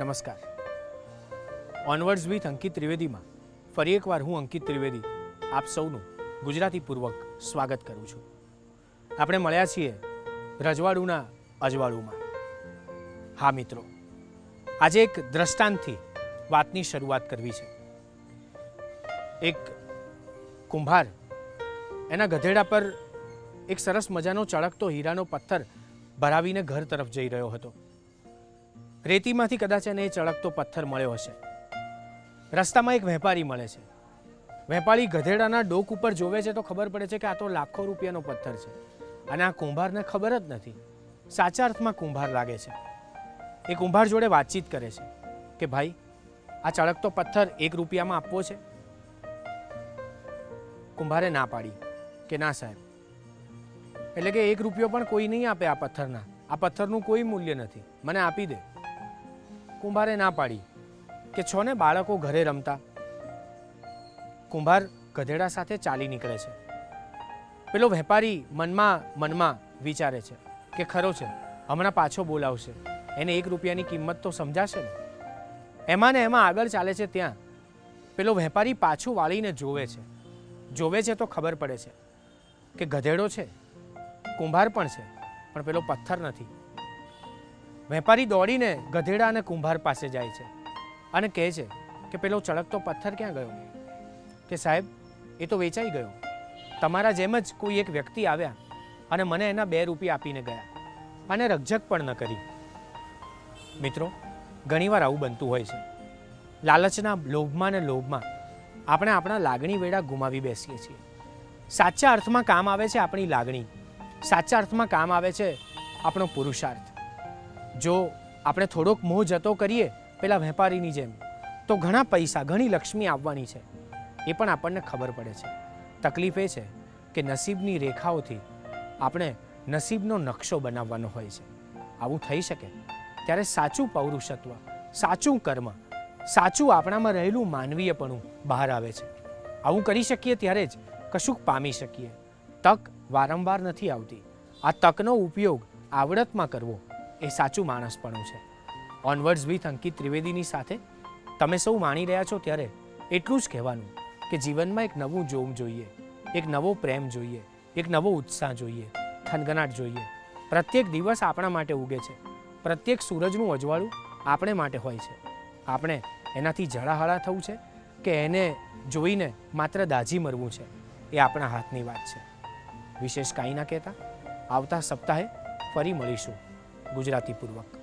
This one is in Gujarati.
નમસ્કાર. ઓનવર્ડ્સ વિથ અંકિત ત્રિવેદીમાં. ફરી એકવાર હું અંકિત ત્રિવેદી આપ સૌનું ગુજરાતીપૂર્વક સ્વાગત કરું છું. આપણે મળ્યા છીએ રજવાડુના અજવાળુમાં. હા, મિત્રો. આજે એક દ્રષ્ટાંતથી વાતની શરૂઆત કરવી છે. એક કુંભાર એના ગધેડા પર એક સરસ મજાનો ચળકતો હીરાનો પથ્થર ભરાવીને ઘર તરફ જઈ રહ્યો હતો. રેતીમાંથી કદાચ એને એ ચળકતો પથ્થર મળ્યો હશે. રસ્તામાં એક વેપારી મળે છે. વેપારી ગધેડાના ડોક ઉપર જોવે છે તો ખબર પડે છે કે આ તો લાખો રૂપિયાનો પથ્થર છે. અને આ કુંભારને ખબર જ નથી. સાચા અર્થમાં કુંભાર લાગે છે. એ કુંભાર જોડે વાતચીત કરે છે કે ભાઈ, આ ચળકતો પથ્થર એક રૂપિયામાં આપવો છે? કુંભારે ના પાડી કે ના સાહેબ. એટલે કે એક રૂપિયો પણ કોઈ નહીં આપે આ પથ્થરના. આ પથ્થરનું કોઈ મૂલ્ય નથી. મને આપી દે. કુંભારે ના પાડી કે છો ને બાળકો ઘરે રમતા. કુંભાર ગધેડા સાથે ચાલી નીકળે છે. પેલો વેપારી મનમાં મનમાં વિચારે છે કે ખરો છે, હમણાં પાછો બોલાવશે. એને એક રૂપિયાની કિંમત તો સમજાશે ને? એમાં ને એમાં આગળ ચાલે છે ત્યાં. પેલો વેપારી પાછું વાળીને જોવે છે. જોવે છે તો ખબર પડે છે કે ગધેડો છે, કુંભાર પણ છે, પણ પેલો પથ્થર નથી. વેપારી દોડીને ગધેડા અને કુંભાર પાસે જાય છે અને કહે છે કે પેલો ચળકતો પથ્થર ક્યાં ગયો? કે સાહેબ, એ તો વેચાઈ ગયો. તમારા જેમ જ કોઈ એક વ્યક્તિ આવ્યા અને મને એના બે રૂપિયા આપીને ગયા અને રકઝક પણ ન કરી. મિત્રો, ઘણીવાર આવું બનતું હોય છે. લાલચના લોભમાં ને લોભમાં આપણે આપણા લાગણી વેળા ગુમાવી બેસીએ છીએ. સાચા અર્થમાં કામ આવે છે આપણી લાગણી. સાચા અર્થમાં કામ આવે છે આપણો પુરુષાર્થ. જો આપણે થોડોક મોહ જતો કરીએ પેલા વેપારીની જેમ, તો ઘણા પૈસા, ઘણી લક્ષ્મી આવવાની છે. એ પણ આપણને ખબર પડે છે. તકલીફ એ છે કે નસીબની રેખાઓથી આપણે નસીબનો નકશો બનાવવાનો હોય છે. આવું થઈ શકે. ત્યારે સાચું પૌરુષત્વ, સાચું કર્મ, સાચું આપણામાં રહેલું માનવીયપણું બહાર આવે છે. આવું કરી શકીએ ત્યારે જ કશુંક પામી શકીએ. તક વારંવાર નથી આવતી. આ તકનો ઉપયોગ આવડતમાં કરવો એ સાચું માણસપણું છે. ઓનવર્ડ્સ વિથ અંકિત ત્રિવેદીની સાથે તમે સૌ માણી રહ્યા છો ત્યારે એટલું જ કહેવાનું કે જીવનમાં એક નવું જોમ જોઈએ, એક નવો પ્રેમ જોઈએ, એક નવો ઉત્સાહ જોઈએ, થનગનાટ જોઈએ. પ્રત્યેક દિવસ આપણા માટે ઉગે છે. પ્રત્યેક સૂરજનું અજવાળું આપણે માટે હોય છે. આપણે એનાથી જળાહળા થવું છે કે એને જોઈને માત્ર દાજી મરવું છે. એ આપણા હાથની વાત છે. વિશેષ કાંઈ ના કહેતા. આવતા સપ્તાહે ફરી મળીશું. ગુજરાતીપૂર્વક.